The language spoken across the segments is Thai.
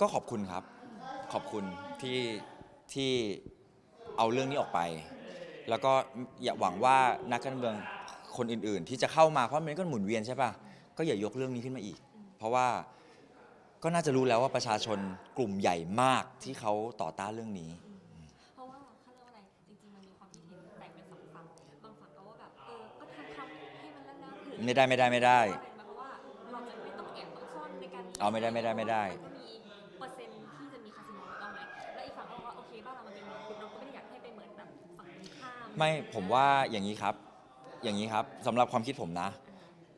ก็ขอบคุณครับ ขอบคุณที่ที่เอาเรื่องนี้ออกไป แล้วก็อย่าหวังว่านักการเมืองคนอื่น ๆ ที่จะเข้ามาเพราะมันก็หมุนเวียนใช่ปะก็อย่ายกเรื่องนี้ขึ้นมาอีก เพราะว่าก็น่าจะรู้แล้วว่าประชาชนกลุ่มใหญ่มากที่เขาต่อต้านเรื่องนี้ เพราะว่าเขาเรียกว่าอะไร จริงๆ มันมีความคิดเห็นแบ่งเป็นสองฝั่งบางฝั่งก็ว่าแบบ เออ ก็ทำทำให้มันแล้วแล้วถึงไม่ได้ไม่ได้ไม่ได้ เพราะว่าเราจะไม่ต้องแอบต้องซ่อนในการเอาไม่ได้ไม่ได้ไม่ได้ น ไม่ผมว่าอย่างนี้ครับ อย่างนี้ครับสำหรับความคิดผมนะ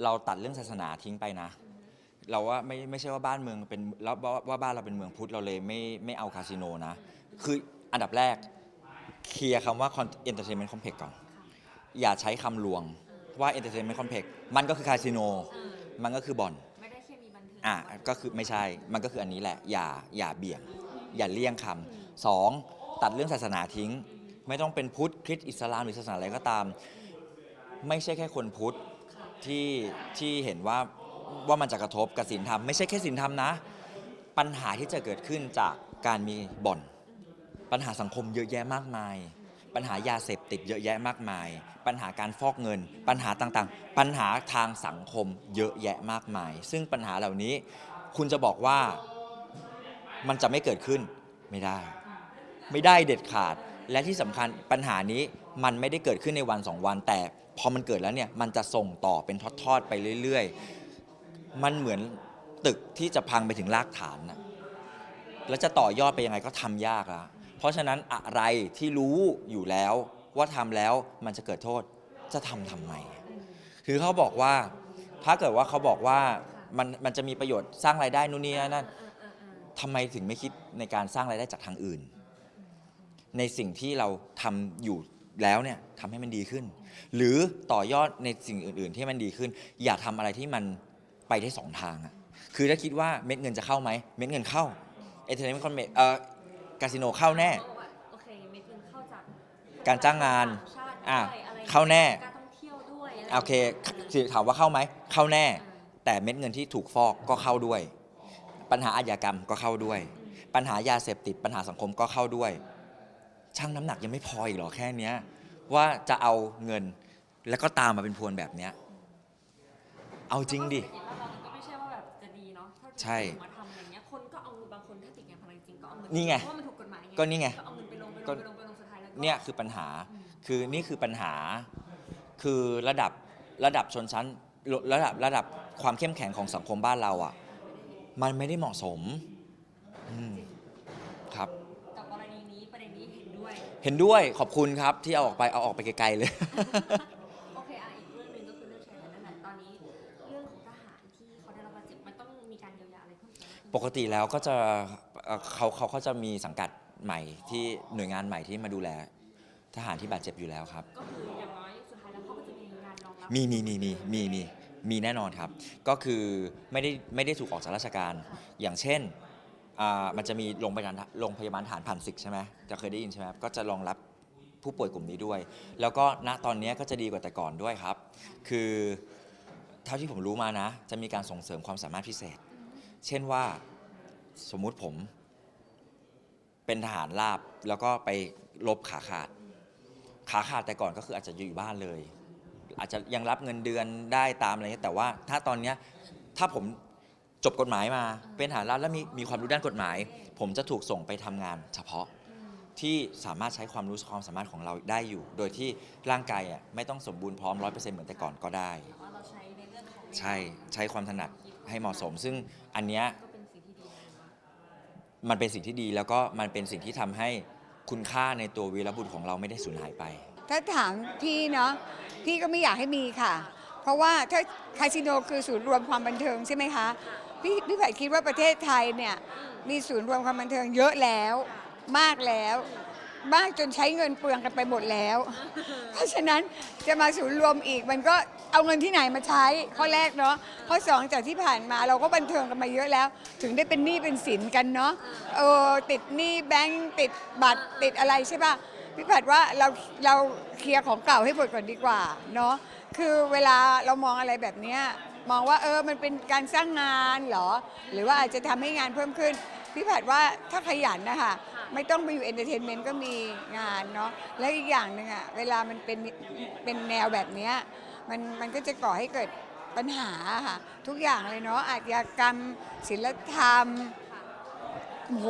เราตัดเรื่องศาสนาทิ้งไปนะ เราว่าไม่ไม่ใช่ว่าบ้านเมืองเป็นแล้วว่าว่าบ้านเราเป็นเมืองพุทธเราเลยไม่ไม่เอาคาสิโนนะ คืออันดับแรกเคลียร์คำว่า entertainment complex ก่อน อย่าใช้คำลวงว่า entertainment complex มันก็คือคาสิโนเออมันก็คือบ่อน ไม่ได้เคมีบันเทิงอะก็คือไม่ใช่ มันก็คืออันนี้แหละ อย่าอย่าเบี่ยง อย่าเลี่ยงคำสองตัดเรื่องศาสนาทิ้ง ไม่ต้องเป็นพุทธคริสต์อิสลามหรือศาสนาอะไรก็ตาม ไม่ใช่แค่คนพุทธที่ที่เห็นว่าว่ามันจะกระทบกับศีลธรรมไม่ใช่แค่ศีลธรรมนะ ปัญหาที่จะเกิดขึ้นจากการมีบ่อน ปัญหาสังคมเยอะแยะมากมาย ปัญหายาเสพติดเยอะแยะมากมาย ปัญหาการฟอกเงิน ปัญหาต่างๆ ปัญหาทางสังคมเยอะแยะมากมาย ซึ่งปัญหาเหล่านี้คุณจะบอกว่ามันจะไม่เกิดขึ้นไม่ได้ ไม่ได้เด็ดขาด และที่สำคัญปัญหานี้มันไม่ได้เกิดขึ้นในวันสองวัน แต่พอมันเกิดแล้วเนี่ยมันจะส่งต่อเป็นทอดๆไปเรื่อยๆ มันเหมือนตึกที่จะพังไปถึงรากฐานนะแล้วจะต่อยอดไปยังไงก็ทำยากละเพราะฉะนั้นอะไรที่รู้อยู่แล้วว่าทำแล้วมันจะเกิดโทษจะทำทำไม คือเขาบอกว่าถ้าเกิดว่าเขาบอกว่ามันมันจะมีประโยชน์สร้างรายได้นู่นนี่นั่น ทำไมถึงไม่คิดในการสร้างรายได้จากทางอื่น ในสิ่งที่เราทำอยู่แล้วเนี่ยทำให้มันดีขึ้น หรือต่อยอดในสิ่งอื่น ๆ ที่มันดีขึ้น อย่าทำอะไรที่มันไปได้สองทางอะคือถ้าคิดว่าเม็ดเงินจะเข้าไหมเม็ดเงินเข้าเอเทนเมนต์คอนเมเอ่อคาสิโนเข้าแน่เขาบอกว่าโอเคเม็ดเงินเข้าจากการจ้างงานต่ชติอะด้วยอะไรเข้าแน่ การท่องเที่ยวด้วยะไรโอเคถามว่าเข้าไหมเข้าแน่อ่าแต่เม็ดเงินที่ถูกฟอกก็เข้าด้วย ปัญหาอาชญากรรมก็เข้าด้วย ปัญหายาเสพติดปัญหาสังคมก็เข้าด้วย ช่างน้ำหนักยังไม่พออีกเหรอแค่เนี้ย ว่าจะเอาเงินแล้วก็ตามมาเป็นพวนแบบเนี้ย เอาจริงดิเพาะว่าเศรษฐกิจบ้านเรามันก็ไม่ใช่ว่าแบบจะดีเนาะถ้าใช่มาทำอะไรเงี้ยคนก็เอาบางคนถ้าติดงานพนันจริงก็เอาเงินนี่ไงเพราะว่ามันถูกกฎหมายไงก็นี่ไง ก็เอาเงินไปลงไปลก็งไปลงไปลงสุดท้ายแล้วก็เนี่ยคือปัญหาอืมคือนี่คือปัญหา คือระดับระดับชนชั้นระดับระดับความเข้มแข็งของสังคมบ้านเราอะ มันไม่ได้เหมาะสมอืมครับ เห็นด้วยขอบคุณครับที่เอาออกไปเอาออกไปไกลๆเลย โอเคอะอีกเรื่องหนึ่งก็คือเรื่องชายแดนนั่นแหละตอนนี้เรื่องของทหารที่เขาได้รับบาดเจ็บมันต้องมีการเยียวยาอะไรเพิ่มเติมไหมปกติแล้วก็จะเอ่อเขาเขาเขาจะมีสังกัดใหม่ที่หน่วยงานใหม่ที่มาดูแล ทหารที่บาดเจ็บอยู่แล้วครับ ก็คืออย่างน้อยสุดท้ายแล้วเขาก็จะมีงานรองรับมีมีมีมีมีมีมีแน่นอนครับ ก็คือไม่ได้ไม่ได้ถูกออกจากราชการ อย่างเช่น อ่ามันจะมีโรงพยาบาลโรงพยาบาลฐานผ่านศึกใช่ไหมจะเคยได้ยินใช่ไหมก็จะรองรับผู้ป่วยกลุ่มนี้ด้วย แล้วก็ณตอนนี้ก็จะดีกว่าแต่ก่อนด้วยครับ คือเท่าที่ผมรู้มานะ จะมีการส่งเสริมความสามารถพิเศษ เช่นว่าสมมุติผม เป็นทหารราบแล้วก็ไปลบขาขาด ขาขาดแต่ก่อนก็คืออาจจะอยู่บ้านเลย อาจจะยังรับเงินเดือนได้ตามอะไรเงี้ยแต่ว่าถ้าตอนเนี้ยถ้าผม จบกฎหมายมาเป็นทหารราบแล้วมีมีความรู้ด้านกฎหมาย ผมจะถูกส่งไปทำงานเฉพาะอืมที่สามารถใช้ความรู้ความสามารถของเราได้อยู่ โดยที่ร่างกายอะไม่ต้องสมบูรณ์พร้อมร้อยเปอร์เซ็นต์เหมือนแต่ก่อนก็ได้ แต่ว่าเราใช้ในเรื่องของใช่ใช้ความถนัดให้เหมาะสม ซึ่งอันเนี้ยก็เป็นสิ่งที่ดีนะมันเป็นสิ่งที่ดีแล้วก็มันเป็นสิ่งที่ทำให้คุณค่าในตัววีรบุรุษของเราไม่ได้สูญหายไป ถ้าถามพี่เนาะพี่ก็ไม่อยากให้มีค่ะ เพราะว่าถ้าคาสิโนคือศูนย์รวมความบันเทิงใช่ไหมคะ พี่พี่ไผ่คิดว่าประเทศไทยเนี่ยมีศูนย์รวมความบันเทิงเยอะแล้ว มากแล้วมากจนใช้เงินเปลืองกันไปหมดแล้ว เพราะฉะนั้นจะมาศูนย์รวมอีกมันก็เอาเงินที่ไหนมาใช้ข้อแรกเนาะข้อสองจากที่ผ่านมาเราก็บันเทิงกันมาเยอะแล้ว ถึงได้เป็นหนี้เป็นสินกันเนาะเออติดหนี้แบงก์ติดบัตรติดอะไรใช่ปะพี่ผัดว่าเราเราเคลียร์ของเก่าให้หมดก่อนดีกว่าเนาะคือเวลาเรามองอะไรแบบเนี้ย มองว่าเออมันเป็นการสร้างงานเหรอ หรือว่าอาจจะทำให้งานเพิ่มขึ้น พี่ผัดว่าถ้าขยันนะคะไม่ต้องไปอยู่เอนเตอร์เทนเมนต์ก็มีงานเนาะแล้วอีกอย่างหนึ่งอะเวลามันเป็นเป็นแนวแบบเนี้ยมันมันก็จะก่อให้เกิดปัญหาค่ะทุกอย่างเลยเนาะอาชญากรรมศิลธรรมโอ้โห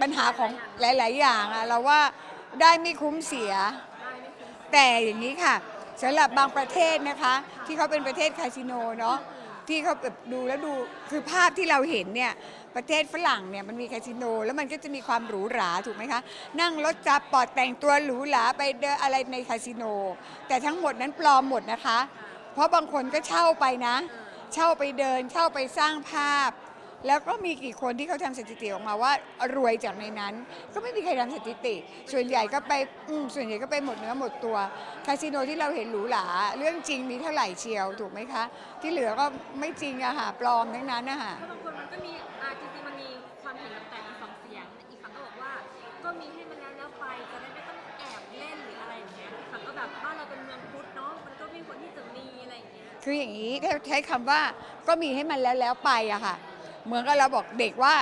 ปัญหาของหลาย ๆ อย่างอะเราว่าได้ไม่คุ้มเสีย แต่อย่างนี้ค่ะ สำหรับบางประเทศนะคะ ที่เขาเป็นประเทศคาสิโนเนาะที่เขาแบบดูแล้วดูคือภาพที่เราเห็นเนี่ยประเทศฝรั่งเนี่ยมันมีคาสิโน แล้วมันก็จะมีความหรูหราถูกไหมคะ นั่งรถจับปอดแต่งตัวหรูหราไปเดินอะไรในคาสิโน แต่ทั้งหมดนั้นปลอมหมดนะคะ เพราะบางคนก็เช่าไปนะ เช่าไปเดินเช่าไปสร้างภาพ แล้วก็มีกี่คนที่เขาทำสถิติออกมาว่ารวยจากในนั้น ก็ไม่มีใครทำสถิติ ส่วนใหญ่ก็ไปอืมส่วนใหญ่ก็ไปหมดเนื้อหมดตัว คาสิโนที่เราเห็นหรูหราเรื่องจริงมีเท่าไหร่เชียวถูกไหมคะ ที่เหลือก็ไม่จริงอะค่ะปลอมทั้งนั้นนะค่ะ บางคนมันก็มีอ่าจริงๆมันมีความเห็นแบบแต่อีกสองเสียง อีกฝั่งก็บอกว่า ก็มีให้มันแล้วแล้วไปจะได้ไม่ต้องแอบเล่นหรืออะไรอย่างเงี้ยอีกฝั่งก็แบบบ้านเราเป็นเมืองพุทธเนาะมันก็ม่ควรที่จะมีอะไรอย่างเงี้ย คืออย่างนี้ถ้าใช้คำว่าก็มีให้มันแล้วแล้วไปอะค่ะ เหมือนกับเราบอกเด็กว่า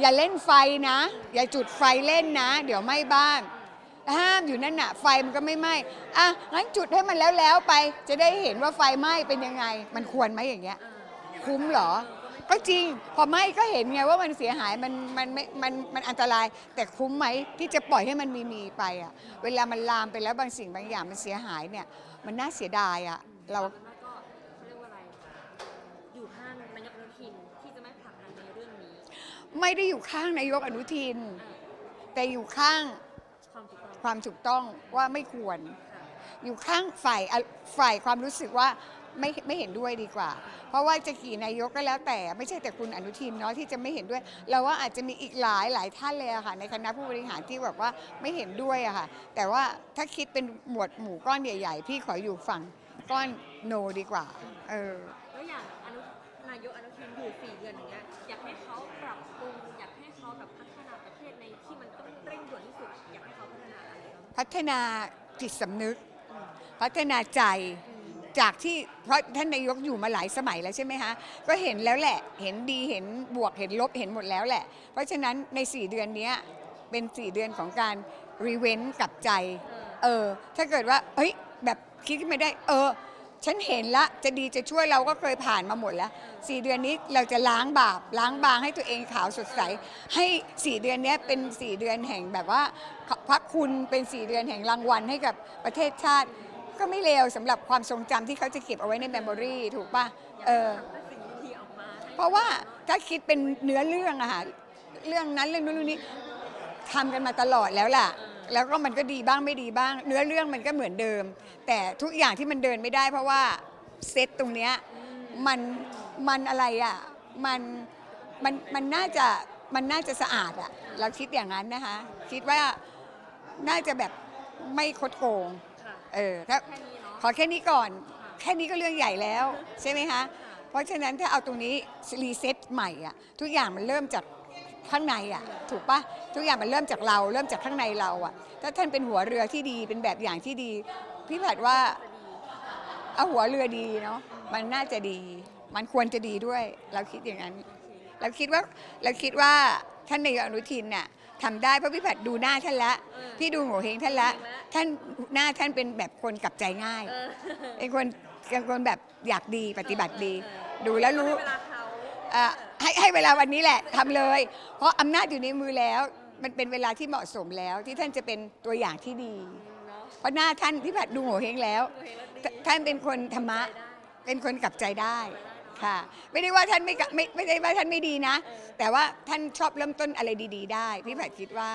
อย่าเล่นไฟนะ อย่าจุดไฟเล่นนะ เดี๋ยวไหม้บ้าน ห้ามอยู่นั่นน่ะ ไฟมันก็ไม่ไหม้อะงั้นจุดให้มันแล้วแล้วไป จะได้เห็นว่าไฟไหม้เป็นยังไง มันควรไหมอย่างเงี้ย คุ้มเหรอ ก็จริง พอไหม้ก็เห็นไงว่ามันเสียหายมันมันไม่มันมันอันตราย แต่คุ้มไหมที่จะปล่อยให้มันมีมีไปอะ เวลามันลามไปแล้วบางสิ่งบางอย่างมันเสียหายเนี่ย มันน่าเสียดายอะเรา ไม่ได้อยู่ข้างนายกอนุทิน แต่อยู่ข้างความถูกต้องว่าไม่ควร อยู่ข้างฝ่ายฝ่ายความรู้สึกว่าไม่ไม่เห็นด้วยดีกว่า เพราะว่าจะกี่นายกก็แล้วแต่ไม่ใช่แต่คุณอนุทินเนาะที่จะไม่เห็นด้วย เราว่าอาจจะมีอีกหลายหลายท่านเลยอะค่ะ ในคณะผู้บริหารที่แบบว่าไม่เห็นด้วยอะค่ะ แต่ว่าถ้าคิดเป็นหมวดหมู่ก้อนใหญ่ ๆ พี่ขออยู่ฝั่งก้อนโนดีกว่า เออแล้วอย่างอนุ นายกอนุทินอยู่สี่เดือนอย่างเงี้ยอยากให้เขาปรับปรุงอยากให้เขาแบบพัฒนาประเทศในที่มันต้องเร่งด่วนที่สุด อยากให้เขาพัฒนาอะไรบ้างพัฒนาจิตสำนึก พัฒนาใจจากที่เพราะท่านนายกอยู่มาหลายสมัยแล้วใช่ไหมคะก็เห็นแล้วแหละเห็นดีเห็นบวกเห็นลบเห็นหมดแล้วแหละ เพราะฉะนั้นใน 4 เดือนเนี้ยเป็น4เดือนของการรีเวนกลับใจเออถ้าเกิดว่าเฮ้ยแบบคิดขึ้นมาได้ เออ ฉันเห็นละจะดีจะช่วยเราก็เคยผ่านมาหมดแล้วสี่เดือนนี้เราจะล้างบาปล้างบางให้ตัวเองขาวสดใส ให้สี่เดือนเนี้ยเป็นสี่เดือนแห่งแบบว่าพระคุณเป็นสี่เดือนแห่งรางวัลให้กับประเทศชาติ ก็ไม่เลวสำหรับความทรงจำที่เขาจะเก็บเอาไว้ในเมมโมรีถูกปะเออแต่สิ่งดีๆออกมาให้เพราะว่าถ้าคิดเป็นเนื้อเรื่องอะค่ะเรื่องนั้นเรื่องนู้นเรื่องนี้ทำกันมาตลอดแล้วล่ะ แล้วก็มันก็ดีบ้างไม่ดีบ้าง เนื้อเรื่องมันก็เหมือนเดิม แต่ทุกอย่างที่มันเดินไม่ได้ เพราะว่าเซตตรงเนี้ยมันมันอะไรอะมันมันมันน่าจะมันน่าจะสะอาดอะเราคิดอย่างนั้นนะคะ คิดว่าน่าจะแบบไม่คดโกงค่ะเออถ้าแค่นี้เนาะขอแค่นี้ก่อน แค่นี้ก็เรื่องใหญ่แล้ว ใช่ไหมคะ เพราะฉะนั้นถ้าเอาตรงนี้รีเซ็ตใหม่อะทุกอย่างมันเริ่มจาก ข้างในอะถูกปะทุกอย่างมันเริ่มจากเรา เริ่มจากข้างในเราอะ ถ้าท่านเป็นหัวเรือที่ดีเป็นแบบอย่างที่ดี พี่ผัดว่าเอาหัวเรือดีเนาะมันน่าจะดี มันควรจะดีด้วย เราคิดอย่างนั้น เราคิดว่าเราคิดว่าท่านนายกอนุทินน่ะทำได้เพราะพี่ผัดดูหน้าท่านละเออพี่ดูโหเฮงท่านละเฮงละ ท่านหน้าท่านเป็นแบบคนกลับใจง่ายเออเป็นคนเป็นคนแบบอยากดีปฏิบัติดีเออดูแล้วรู้เวลา เขาอะให้ให้เวลาวันนี้แหละทำเลย เพราะอำนาจอยู่ในมือแล้ว มันเป็นเวลาที่เหมาะสมแล้ว ที่ท่านจะเป็นตัวอย่างที่ดี เนาะเพราะหน้าท่านพี่ผัดดูโหเฮงแล้ว ตัวเองแล้วดีท่านเป็นคนธรรมะได้เป็นคนกลับใจได้ค่ะ ไม่ได้ว่าท่านไม่กะไม่ไม่ได้ว่าท่านไม่ดีนะ แต่ว่าท่านชอบเริ่มต้นอะไรดี ๆ ได้ พี่ผัดคิดว่า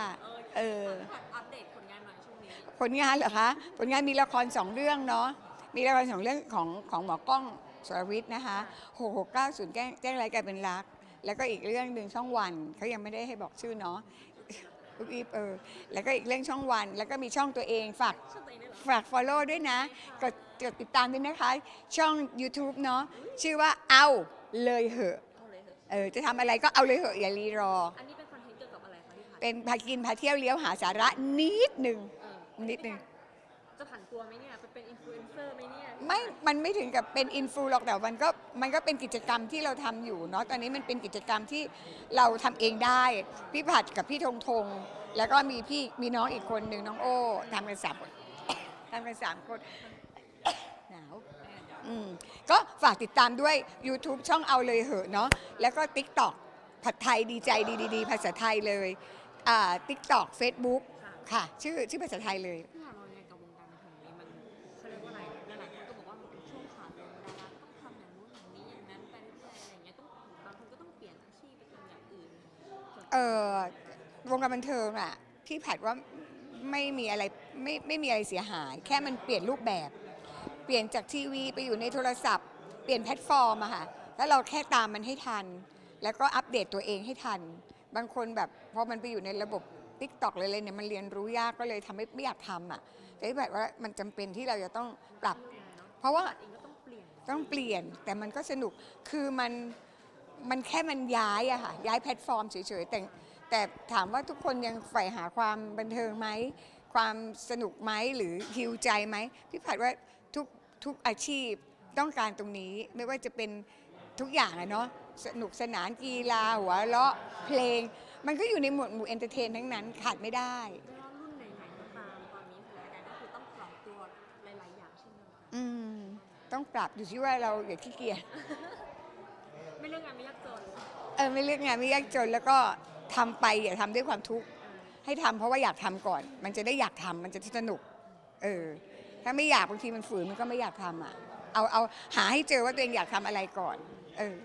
เออ อัปเดตผลงานหน่อยช่วงนี้ ผลงานเหรอคะ ผลงานมีละครสองเรื่องเนาะมีละครสองเรื่องของของหมอกล้อง สรวิทย์นะคะหกหกเก้าศูนย์แจ้งแจ้งรายการเป็นรัก แล้วก็อีกเรื่องหนึ่งช่องวันเขายังไม่ได้ให้บอกชื่อเนาะลูกอีฟเออแล้วก็อีกเรื่องช่องวัน แล้วก็มีช่องตัวเองฝากช่วงตัวเองได้เหรอฝาก follow ด้วยนะกดกดติดตามด้วยนะคะ ช่อง YouTube เนาะชื่อว่าเอาเลยเหอะเอาเลยเถอะเออจะทำอะไรก็เอาเลยเหอะอย่ารีรอ อันนี้เป็นคอนเทนต์เกี่ยวกับอะไรคะพี่พัดเป็นพากินพาเที่ยวเลี้ยวหาสาระนิดหนึ่งเออนิดหนึ่งม จะผันตัวไหมเนี่ยไปเป็นอินฟลูเอนเซอร์ไหมเนี่ยไม่ มันไม่ถึงกับเป็นอินฟลูหรอกแต่มันก็มันก็เป็นกิจกรรมที่เราทำอยู่เนาะ ตอนนี้มันเป็นกิจกรรมที่เราทำเองได้ พี่ผัดกับพี่ธงธง แล้วก็มีพี่มีน้องอีกคนหนึ่งน้องโอ้ทำกันสามคน ทำกันสามคน หนาวอืมก็ฝากติดตามด้วย YouTube ช่องเอาเลยเหอะเนาะ แล้วก็ TikTok ผัดไทยดีใจดีดีๆภาษาไทยเลย อ่า TikTok Facebook ค่ะ ชื่อชื่อภาษาไทยเลย เออวงการบันเทิงอะพี่ผัดว่าไม่มีอะไรไม่ไม่มีอะไรเสียหาย แค่มันเปลี่ยนรูปแบบ เปลี่ยนจากทีวีไปอยู่ในโทรศัพท์ เปลี่ยนแพลตฟอร์มอะค่ะแล้วเราแค่ตามมันให้ทัน แล้วก็อัปเดตตัวเองให้ทัน บางคนแบบพอมันไปอยู่ในระบบ t ิ k t o k เลยเลยเนี่ยมันเรียนรู้ยากก็เลยทำให้ไม่อยากทำอะแต่พี่ผัดว่ามันจำเป็นที่เราจะต้องปรับ เพราะว่าต้องเปลี่ยนต้องเปลี่ยนแต่มันก็สนุกคือมัน มันแค่มันย้ายอะค่ะย้ายแพลตฟอร์มเฉยๆแต่แต่ถามว่าทุกคนยังใฝ่หาความบันเทิงไหมความสนุกไหมหรือฮิวใจไหมพี่ผัดว่าทุกทุกอาชีพต้องการตรงนี้ไม่ว่าจะเป็นทุกอย่างอะเนาะสนุกสนานกีฬาหัวเราะเพลง มันก็อยู่ในหมวดหมู่เอนเตอร์เทนทั้งนั้นขาดไม่ได้ ไม่ว่ารุ่นไหนๆก็ตามตอนนี้สถานการณ์ก็คือต้องปรับตัวหลายๆอย่างเช่นเดียวกัน อืม ต้องปรับอยู่ที่ว่าเราอย่าขี้เกียจ ไม่เลือกงานไม่ยากจนเออไม่เลือกงานไม่ยากจน แล้วก็ทำไปอย่าทำด้วยความทุกข์ให้ทำเพราะว่าอยากทำก่อน มันจะได้อยากทำมันจะสนุก เออ ถ้าไม่อยากบางทีมันฝืนมันก็ไม่อยากทำอะ เอาเอาหาให้เจอว่าตัวเองอยากทำอะไรก่อน เออ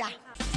จ้ะ ค่ะ